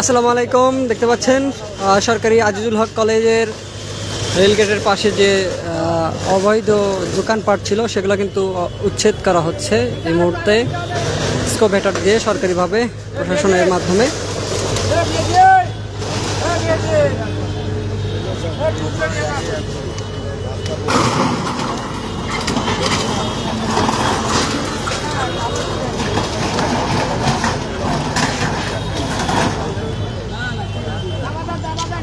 আসসালামু আলাইকুম, দেখতে পাচ্ছেন সরকারি আজিজুল হক কলেজের রেলগেটের পাশে যে অবৈধ দোকানপাট ছিল, সেগুলো কিন্তু উচ্ছেদ করা হচ্ছে এই মুহূর্তে। স্কোভেটার দিয়ে সরকারিভাবে প্রশাসনের মাধ্যমে।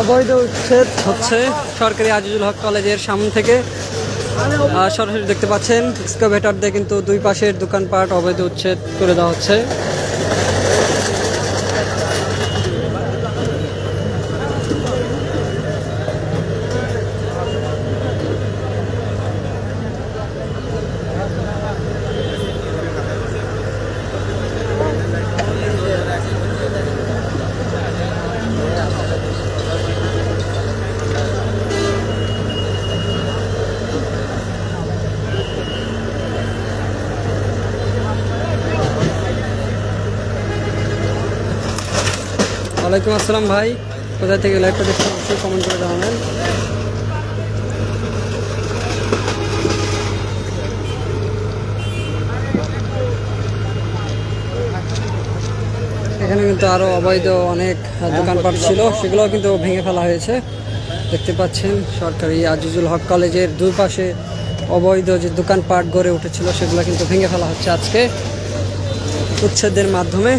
অবৈধ উচ্ছেদ হচ্ছে সরকারি আজিজুল হক কলেজের সামনে থেকে। সরাসরি দেখতে পাচ্ছেন স্কোভেটার দিয়ে কিন্তু দুই পাশের দোকানপাট অবৈধ উচ্ছেদ করে দেওয়া হচ্ছে। ওয়ালাইকুম আসসালাম ভাই। কোথায় থেকে লাইভটা দেখতে অবশ্যই কমেন্ট করে জানাবেন। এখানে কিন্তু আরও অবৈধ অনেক দোকানপাট ছিল, সেগুলোও কিন্তু ভেঙে ফেলা হয়েছে। দেখতে পাচ্ছেন সরকারি আজিজুল হক কলেজের দুই পাশে অবৈধ যে দোকানপাট গড়ে উঠেছিল, সেগুলো কিন্তু ভেঙে ফেলা হচ্ছে আজকে উচ্ছেদের মাধ্যমে।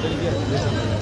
Yeah.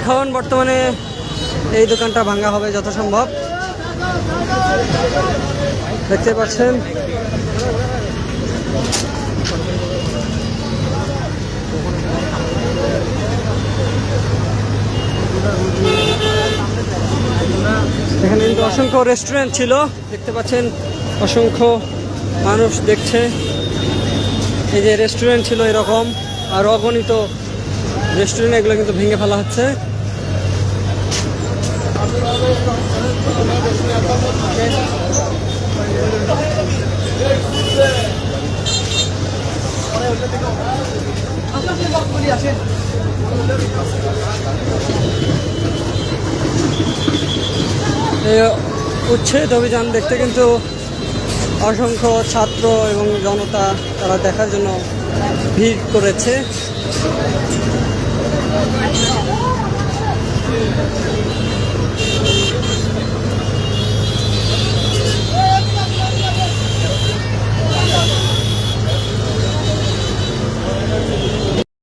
এখন বর্তমানে এই দোকানটা ভাঙা হবে যত সম্ভব দেখতে পাচ্ছেন? এখানে কিন্তু অসংখ্য রেস্টুরেন্ট ছিল। দেখতে পাচ্ছেন, অসংখ্য মানুষ দেখছে। এই যে রেস্টুরেন্ট ছিল এরকম, আর অগণিত রেস্টুরেন্ট এগুলো কিন্তু ভেঙে ফেলা হচ্ছে। উচ্ছেদ অভিযান দেখতে কিন্তু অসংখ্য ছাত্র এবং জনতা তারা দেখার জন্য ভিড় করেছে। Thank you.